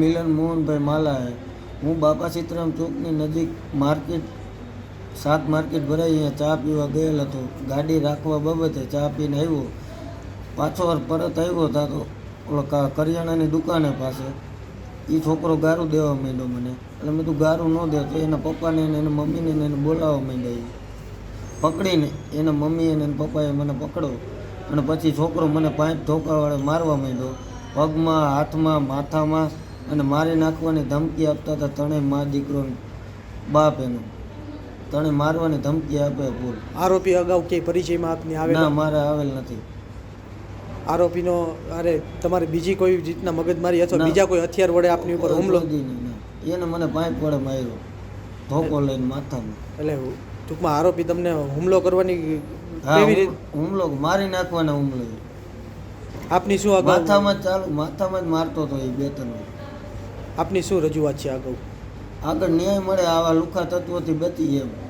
મિલન મોહનભાઈ માલાએ હું બાપા સીતરામ ચોકની નજીક માર્કેટ, શાક માર્કેટ ભરાઈ અહીંયા ચા પીવા ગયેલ હતો. ગાડી રાખવા બાબતે ચા પીને આવ્યો. પાછો વાર પરત આવ્યો હતા તો ઓલો કરિયાણાની દુકાને પાસે. એ છોકરો ગારું દેવા માંડ્યો મને. એટલે મેં તું ગારું ન દે તો એના પપ્પાને એને એના મમ્મીને એને બોલાવવા માંડ્યા પકડીને એના મમ્મી અને એના પપ્પાએ મને પકડો. અને પછી છોકરો મને પાંચ ધોકાવાળે મારવા માંડ્યો. પગમાં, હાથમાં, માથામાં અને મારી નાખવાની ધમકી આપતા હતા ત્રણેય મા દીકરો બાપ એનો. ત્રણે મારવાની ધમકી આપે ભૂલ. આરોપી અગાઉ કે પરિચયમાં આપની ના મારે આવેલ નથી. આરોપીનો અરે તમારે બીજી કોઈ રીતના મગજમારી અથવા બીજા કોઈ હથિયાર વડે આપની ઉપર હુમલો? એને મને પાંચ વડે માર્યો. ધોકો લઈને માથામાં. એટલે ટૂંકમાં આરોપી તમને હુમલો કરવાની કેવી રીતે હુમલો મારી નાખવાના હુમલો. આપની શું માથામાં જ ચાલુ માથામાં જ મારતો હતો એ બે ત્રણ. આપની શું રજૂઆત છે આગળ? આગળ ન્યાય મળે આવા લુખા તત્વોથી બચીએ એમ.